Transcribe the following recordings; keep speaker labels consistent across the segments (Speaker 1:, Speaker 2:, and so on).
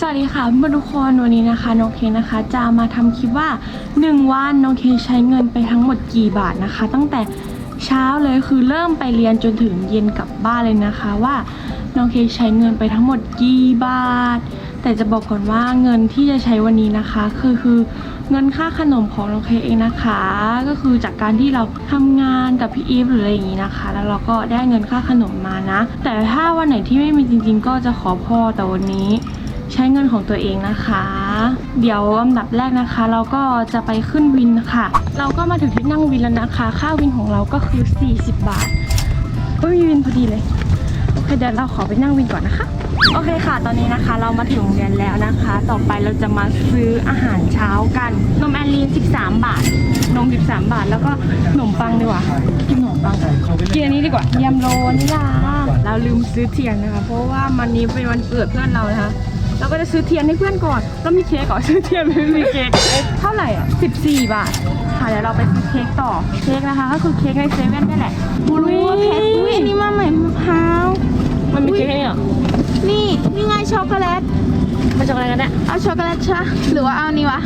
Speaker 1: สวัสดีค่ะเพื่อนทุกคนวันนี้นะคะน้องเคนะคะ จะมาทำคลิปว่า 1 วันน้องเคใช้เงินไปทั้งหมดกี่บาทนะคะ ตั้งแต่เช้าเลยคือเริ่มไปเรียนจนถึงเย็นกลับบ้านเลยนะคะว่าน้องเคใช้เงินไปทั้งหมดกี่บาท แต่จะบอกก่อนว่าเงินที่จะใช้วันนี้นะคะคือคือเงินค่าขนมของน้องเคเองนะคะ ก็คือจากการที่เราทำงานกับพี่อีฟหรืออะไรอย่างนี้นะคะ แล้วเราก็ได้เงินค่าขนมมานะ แต่ถ้าวันไหนที่ไม่มีจริง ๆ ก็จะขอพ่อแต่วันนี้ ใช้เงินของตัวเองนะคะ เดี๋ยวลำดับแรกนะคะ เราก็จะไปขึ้นวินค่ะ เราก็มาถึงที่นั่งวินแล้วนะคะ ค่าวินของเราก็คือ 40 บาทเฮ้ยมีวินพอดีเลยโอเคเดี๋ยวเราขอไปนั่งวินก่อนนะคะ โอเคค่ะ ตอนนี้นะคะ เรามาถึงโรงเรียนแล้วนะคะ ต่อไปเราจะมาซื้ออาหารเช้ากันนมแอลลีน13 บาทนม13 บาท แล้วก็ขนมปังดีกว่ากินขนมปังกินอันนี้ดีกว่ายำโรนี่ล่ะเราลืมซื้อเทียนนะคะ เพราะว่าวันนี้เป็นวันเกิดเพื่อนเรานะคะ เราก็จะซื้อเทียนให้เพื่อนก่อนแล้วมีเค้กก่อนซื้อเทียนไม่มีเค้กเท่าไหร่อะ14 บาทค่ะเดี๋ยวเราไปซื้อเค้กต่อเค้กนะคะ ก็คือเค้กในเซเว่นนี่แหละ
Speaker 2: กูรู้ว่าเพชรอุ้ยอันนี้มาใหม่มะพร้าว
Speaker 1: มันมีเค้กให้เหรอ
Speaker 2: นี่นี่ไงช็อกโกแลต
Speaker 1: มาจากอะไรกันเนี่ย
Speaker 2: เอาช็อกโกแลตใช่ปะหรือว่าเอาอันนี้วะ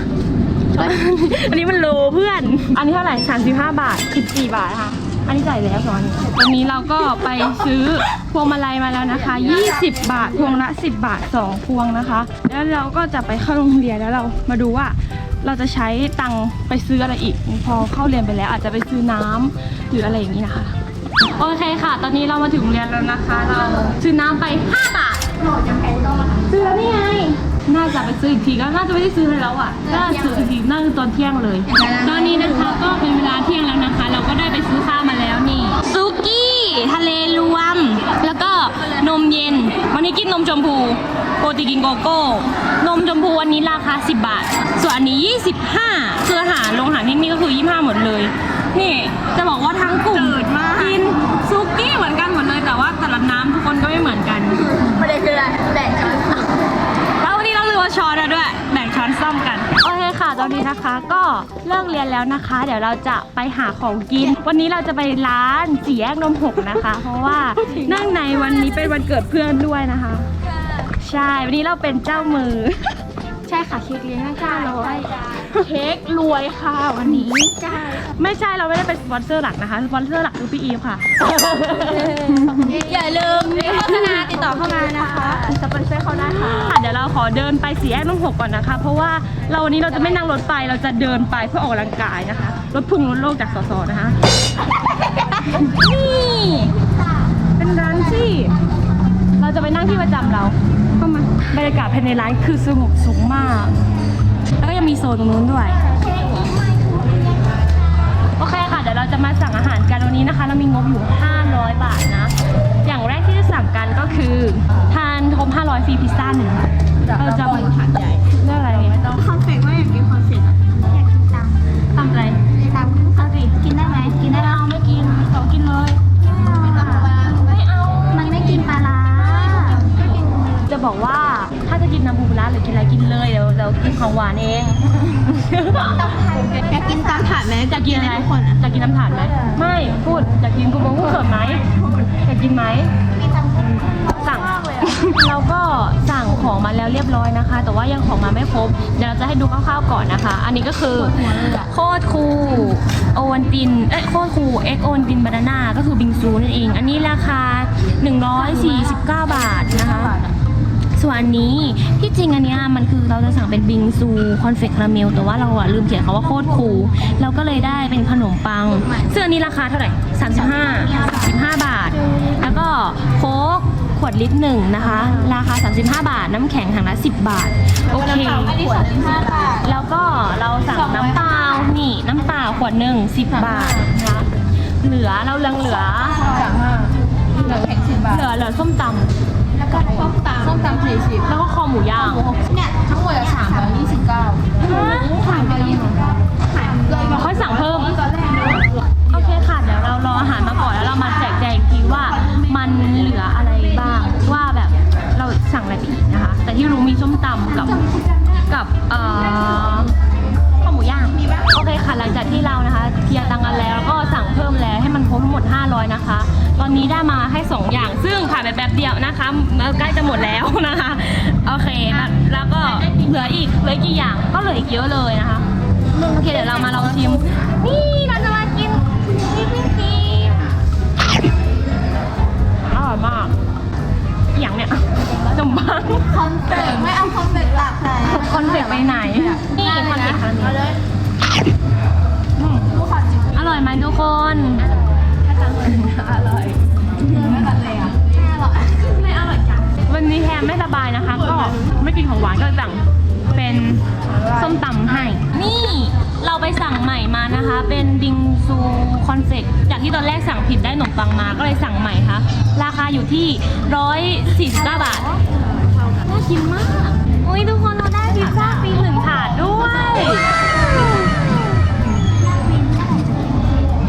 Speaker 1: อันนี้มันโลเพื่อน อันนี้เท่าไหร่35 บาท 14 บาทค่ะ อันนี้จ่ายแล้วสองอันนี้วันนี้เราก็ไปซื้อพวงมาลัยมาแล้วนะคะ 20 บาท พวงละ 10 บาท 2 พวงนะคะ แล้วเราก็จะไปเข้าโรงเรียนแล้วเรามาดูว่าเราจะใช้ตังค์ไปซื้ออะไรอีก พอเข้าเรียนไปแล้วอาจจะไปซื้อน้ำหรืออะไรอย่างนี้นะคะ โอเคค่ะ ตอนนี้เรามาถึงโรงเรียนแล้วนะคะ เราซื้อน้ำไป 5 บาทซื้อแล้วนี่ไง น่าจะไปซื้ออีกทีก็น่าจะไม่ได้ซื้อเลยแล้วอะน่าจะซื้ออีกทีน่าจะตอนเที่ยงเลย ตอนนี้นะคะก็เป็นเวลาเที่ยงแล้วนะคะ เราก็ได้ไปซื้อข้าวมาแล้วนี่ซุกี้ทะเลรวม แล้วก็นมเย็น วันนี้กินนมชมพูปกติกินโกโก้ นมชมพูวันนี้ราคา 10 บาท ส่วนอันนี้ 25คืออาหารโรงอาหารที่นี่ก็คือ 25 หมดเลย นี่จะบอกว่าทั้งกลุ่มกินซุกี้เหมือนกันหมดเลยแต่ว่าแต่ละน้ำทุกคนก็ไม่เหมือนกัน ตอนนี้นะคะก็เลิกเรียนแล้วนะคะ เดี๋ยวเราจะไปหาของกิน วันนี้เราจะไปร้านสี่แยกนมหกนะคะ เพราะว่าเนื่องในวันนี้เป็นวันเกิดเพื่อนด้วยนะคะ ใช่วันนี้เราเป็นเจ้ามือใช่ ค่ะเค้กเลี้ยงห้าร้อยเค้กรวยค่ะวันนี้
Speaker 2: ใช่
Speaker 1: ไม่ใช่เราไม่ได้เป็นสปอนเซอร์หลักนะคะสปอนเซอร์หลักคือพี่อีฟค่ะ
Speaker 2: อย่าลืมโฆษณาติดต่อเข้ามานะคะ
Speaker 1: สปอนเซอร์เขาได้ค่ะเดี๋ยวเราขอเดินไปสี่แยกนุ่งหกก่อนนะคะ เพราะว่าเราวันนี้เราจะไม่นั่งรถไปเราจะเดินไปเพื่อออกกำลังกายนะคะรถพุ่งรถโลกจากสสนะคะ นี่ เป็นร้านที่ เราจะไปนั่งที่ประจำเราเข้ามา บรรยากาศภายในร้านคือสงบสุขมาก แล้วก็ยังมีโซนตรงนู้นด้วย โอเคค่ะ เดี๋ยวเราจะมาสั่งอาหารกันวันนี้นะคะ เรามีงบอยู่ 500 บาทนะ อย่างแรกที่จะสั่งกันก็คือ ทานครบ500ฟรีพิซซ่าหนึ่งเราจะมาถาดใหญ่เรื่องอะไรเนี่ย
Speaker 2: คอนเซ็ปต์ว่าอยากกินคอนเซ็ปต์อะอยากกินตัง
Speaker 1: ทำอะไร
Speaker 2: ตังเอาสิกินได้ไหมกินได้
Speaker 1: ไม่
Speaker 2: แล้ว
Speaker 1: เอาไม่กินขอกินเลย
Speaker 2: ไม่เอามันไม่กินปลาร้า
Speaker 1: จะบอกว่าถ้าจะกิ นน้ำปูปลาร้าหรือกินอะไรกินเลยเดี๋ยวเรากินของหวานเอง
Speaker 2: อยากกินตามถาดไหม
Speaker 1: จะกินอะไร
Speaker 2: ทุกคนอะ
Speaker 1: จะกินน้ำถาดไหมไม่พูดอยากกินกูบอกพูดเขินไหมอยากกินไหมสั่งเราก็สั่งของมาแล้วเรียบร้อยนะคะ แต่ว่ายังของมาไม่ครบเดี๋ยวเราจะให้ดูคร่าวๆก่อนนะคะ อันนี้ก็คือโคตรคูลโอวันตินเอ้ยโคตรคูลเอ็กโอวันตินบานาน่าก็คือบิงซูนั่นเอง อันนี้ราคา 149 บาทนะคะ ส่วนอันนี้ที่จริงอันเนี้ยมันคือเราจะสั่งเป็นบิงซูคอนเฟกคาราเมลแต่ว่าเราอะลืมเขียนคาว่าโคตรคูลเราก็เลยได้เป็นขนมปังซึ่งอันนี้ราคาเท่าไหร่35 15บาท แล้วก็โค้กขวดลิตรหนึ่งนะคะ ราคา 35 บาท น้ำแข็งถังละ 10 บาท โอเค
Speaker 2: อันนี้สามสิบาท
Speaker 1: แล้วก็เราสั่งน้ำเปล่านี่น้ำเปล่าขวดหนึ่ง10 บาทนะคะเหลือเราเหลือเหลือเหลือเหลือส้มตำ
Speaker 2: แล้วก็ส้มตำส้มตำสี่สิบ
Speaker 1: แล้วก็คอหมูย่าง
Speaker 2: เนี่ยทั้งหมดสามร้อยยี่สิบเก้าสามร้อยยี่สิบเก้าขายเลย
Speaker 1: เราค่อยสั่งเพิ่ม
Speaker 2: ตอนแรกเนอะ
Speaker 1: โอเคค่ะ เดี๋ยวเรารออาหารมาก่อนแล้วเรามาแจกแจงอีกทีว่ามันเหลืออะไรบ้างว่าแบบเราสั่งอะไรไปอีกนะคะ แต่ที่รู้มีส้มตำกับกับเอ่อข้าวหมูย่างโอเคค่ะหลังจากที่เรานะคะเคลียร์ตังค์กันแล้วแล้วก็สั่งเพิ่มแล้วให้มันครบทั้งหมด 500 นะคะ ตอนนี้ได้มา เดียวนะคะแล้วใกล้จะหมดแล้วนะคะ โอเค แล้วแล้วเหลืออีกเหลือกี่อย่างก็เหลืออีกเยอะเลยนะคะโอเคเดี๋ยวเรามาลองชิม นี่เราจะมากินนี่พี่ฟิล์มอร่อยมากอหย่างเนี้ยขนมปัง
Speaker 2: คอนเฟกไม่เอาคอนเฟกหลักแทน
Speaker 1: คอนเฟกไปไหนนี่คอนเฟกครั้งนี้
Speaker 2: เอาเลย
Speaker 1: อืม
Speaker 2: ลูกค้าจิ๊บ
Speaker 1: อร่อยไหมทุกคน
Speaker 2: อร่อยไม่ตัดเลยอะไม่อร่อยไม่อร่อยจัง
Speaker 1: วันนี้แฮมไม่สบายนะคะ ก็ไม่กินของหวานก็เลยสั่งเป็นส้มตำให้ นี่เราไปสั่งใหม่มานะคะ เป็นบิงซูคอนเฟกจากที่ตอนแรกสั่งผิดได้ขนมปังมาก็เลยสั่งใหม่ค่ะ ราคาอยู่ที่ 149 บาท น่ากินมาก อุ้ยทุกคนเราได้พิซซ่าฟรีหนึ่งถาดด้วย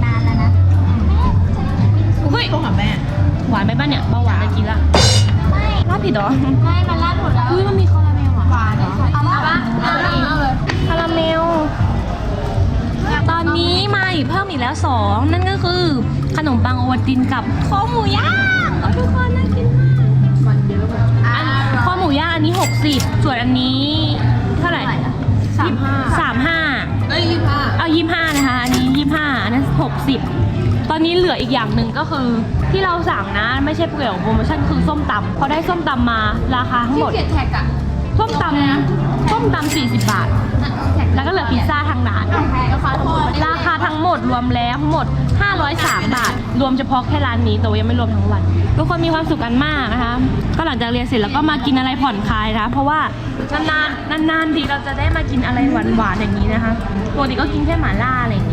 Speaker 2: นานแล้วนะ
Speaker 1: เฮ้ย
Speaker 2: โทรหาแม่
Speaker 1: หวานไปป่ะเนี่ยเบาหวานจะกินละ
Speaker 2: ไม่
Speaker 1: ลาด ผิดเหรอ
Speaker 2: ไม่มันลาดหมดแล้ว
Speaker 1: อุ้ยมันมีคาราเมลอะ
Speaker 2: หวานเหรอเอาปะเอาอีกเอาเลย
Speaker 1: คาราเมล ตอนนี้มาอีกเพิ่มอีกแล้วสองนั่นก็คือ ขนมปังโอวัลตินกับข้าวหมูย่างโอ้ยทุกคนน่ากินมาก
Speaker 2: มันเยอะแบบอะ
Speaker 1: ข้าวหมูย่างอันนี้ 60 ส่วนอันนี้ เท่าไหร่
Speaker 2: สามห้า
Speaker 1: สามห้า
Speaker 2: เอ้ยยี่ห้า
Speaker 1: เอายี่ห้านะคะอันนี้ ยี่ห้าอันนั้นหกสิบตอนนี้เหลืออีกอย่างหนึ่งก็คือที่เราสั่งนะไม่ใช่เปลี่ยนโปรโมชั่นคือส้มตำพอได้ส้มตำมาราคาทั้งหมด
Speaker 2: เกียรแท็กอะ
Speaker 1: ส้มตำส้มตำ40 บาท แล้วก็เหลือพิซซ่าทางร้าน
Speaker 2: ราคาทั้งหมด
Speaker 1: ราคาทั้งหมดรวมแล้วทั้งหมด 503 บาท รวมเฉพาะแค่ร้านนี้แต่ว่ายังไม่รวมทั้งวัน ทุกคนมีความสุขกันมากนะคะ ก็หลังจากเรียนเสร็จแล้วก็มากินอะไรผ่อนคลายนะคะเพราะว่านานๆนานๆทีเราจะได้มากินอะไรหวานๆอย่างนี้นะคะ ปกติก็กินแค่หม่าล่าอะไรอย่างนี้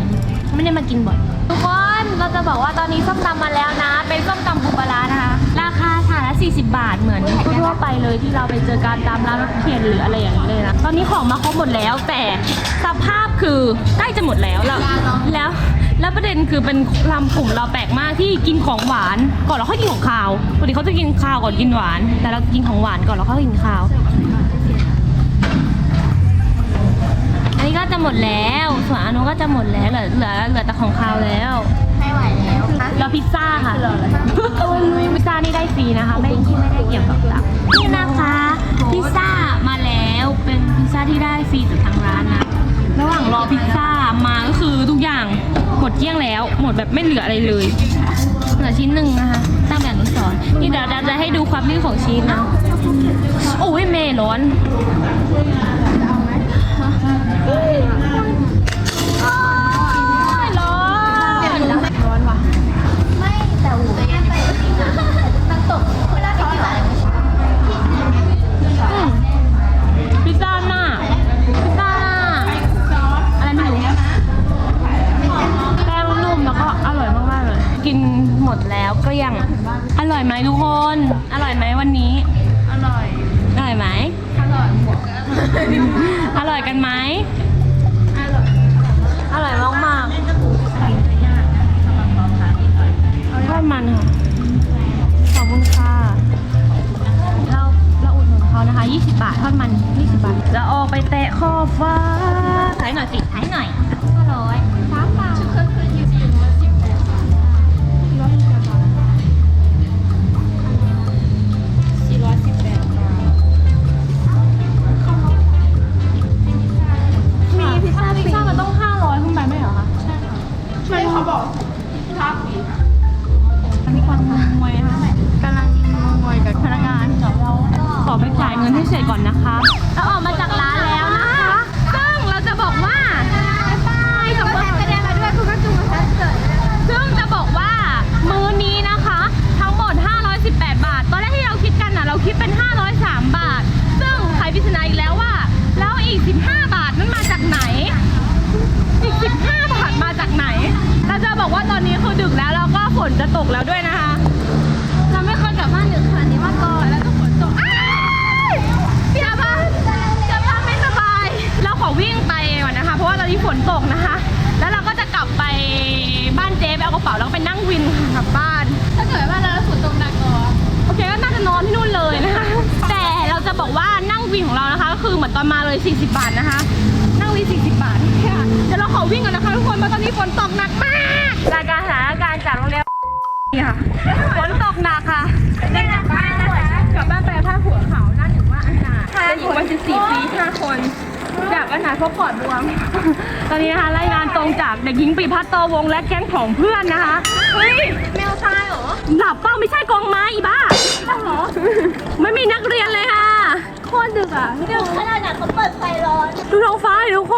Speaker 1: ไม่ได้มากินบ่อย ทุกคนเราจะบอกว่าตอนนี้ส้มตำมาแล้วนะ เป็นส้มตำปูปลาร้านะคะ ราคาถาดละ40 บาทเหมือนทั่วไปเลยที่เราไปเจอการตามร้านรถเข็นหรืออะไรอย่างนี้เลยนะ ตอนนี้ของมาครบหมดแล้ว แต่สภาพคือใกล้จะหมดแล้วแล้วแล้วแล้วประเด็นคือเป็นลำกลุ่มเราแปลกมากที่กินของหวานก่อนแล้วค่อยกินของคาวปกติเขาจะกินคาวก่อนกินหวาน แต่เรากินของหวานก่อนแล้วค่อยกินคาว อันนี้ก็จะหมดแล้ว ส่วนอันนู้นก็จะหมดแล้วเหลือเหลือเหลือแต่ของคาวแล้ว
Speaker 2: ไม่ไหวแล้ว
Speaker 1: แล้วพิซซ่าค่ะพิซซ่านี่ได้ฟรีนะคะ ไม่ไม่ได้เกี่ยวกับตังค์นี่นะคะพิซซ่ามาแล้วเป็นพิซซ่าที่ได้ฟรีจากทางร้านนะ ระหว่างรอพิซซ่ามาก็คือทุกอย่างหมดเกลี้ยงแล้ว หมดแบบไม่เหลืออะไรเลยเหลือชิ้นหนึ่งนะคะตั้งแบบอนุสรณ์นี่เดี๋ยวเราจะให้ดูความยืดของชีสนะโอ้ยเมย์ร้อน อร่อ
Speaker 2: ยไห
Speaker 1: มทุกคน อร่อยไหมวันนี้
Speaker 2: อร่อย
Speaker 1: อร่อยไหม
Speaker 2: อร่อยหมด
Speaker 1: อร่อยกันไหม ก่อนนะคะ
Speaker 2: เรา
Speaker 1: ออ
Speaker 2: ก
Speaker 1: มาจากร้านแล้วนะคะ ซึ่งเราจะบอกว่า
Speaker 2: ไปส่งตัวแทนแสดงมาด้วยคุณก็จูงแทนเกิด
Speaker 1: ซึ่งจะบอกว่ามื้อนี้นะคะ ทั้งหมด 518 บาท ตอนแรกที่เราคิดกันน่ะ เราคิดเป็น 503 บาท ซึ่งไขปริศนาอีกแล้วว่า แล้วอีก 15 บาทนั้นมาจากไหน อีก 15 บาทมาจากไหน เราจะบอกว่าตอนนี้คือดึกแล้วแล้วก็ฝนจะตกแล้วด้วย มือนตอนมาเลย 40 บาทนะคะ นั่งวิน40 บาทค่ะเดี๋ยวเราขอวิ่งก่อนนะคะทุกคนเพราะตอนนี้ฝนตกหนักมาก รายการสถานการณ์จากโรงเรียนนี่ค่ะ ฝนตกหนักค่ะ
Speaker 2: ได้กลับบ้านแล้ว
Speaker 1: กลับบ้านไปผ้าหัวขาวหน้าหนึ่งว่าอากาศด็กหญิงวัย14 ปี 5 คนจากอนาคตปลอดบวม ตอนนี้นะคะรายงานตรงจากเด็กหญิงปีพัฒน์โตวงศ์และแก๊งของเพื่อนนะคะ
Speaker 2: เฮ้ยแมวตายเหรอ
Speaker 1: หลับเป้าไม่ใช่กองไม้อีบ้า
Speaker 2: เหรอ
Speaker 1: ไม่มีนักเรียนเลยค่ะ
Speaker 2: โคตรดึกอะดึกขนาดไหนเขาเปิดไฟร้อน
Speaker 1: ดูท้องฟ้าดิทุกค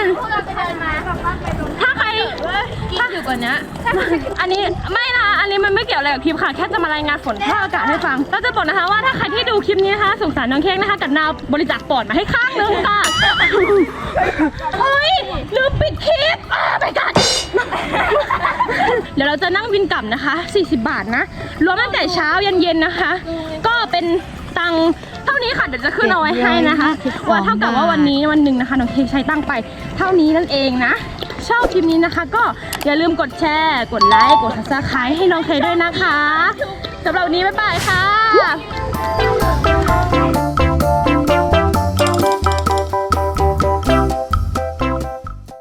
Speaker 1: น
Speaker 2: พวกเราไปเดินมาแบบว่าไปตรง
Speaker 1: ถ้าใคร
Speaker 2: กินอยู่กว่านี้
Speaker 1: อันนี้ไม่นะ อันนี้มันไม่เกี่ยวอะไรกับคลิปค่ะ แค่จะมารายงานฝนท่าอากาศให้ฟังเราจะบอกนะคะว่าถ้าใครที่ดูคลิปนี้นะคะสงสารน้องเค้กนะคะกับนาวบริจาคปอดมาให้ข้างนึงค่ะเฮ้ยลืมปิดคลิปอ่าไปกันเดี๋ยวเราจะนั่งวินกลับนะคะ 40 บาทนะ รวมตั้งแต่เช้ายันเย็นนะคะ ก็เป็น ตังค์เท่านี้ค่ะเดี๋ยวจะขึ้นเอาไว้ให้นะคะว่าเท่ากับว่าวันนี้วันหนึ่งนะคะน้องเค้กใช้ตังค์ไป เท่านี้นั่นเองนะ ชอบคลิปนี้นะคะ ก็อย่าลืมกดแชร์ กดไลค์กด subscribe ให้น้องเค้กด้วยนะคะสำหรับวันนี้บ๊ายบายค่ะ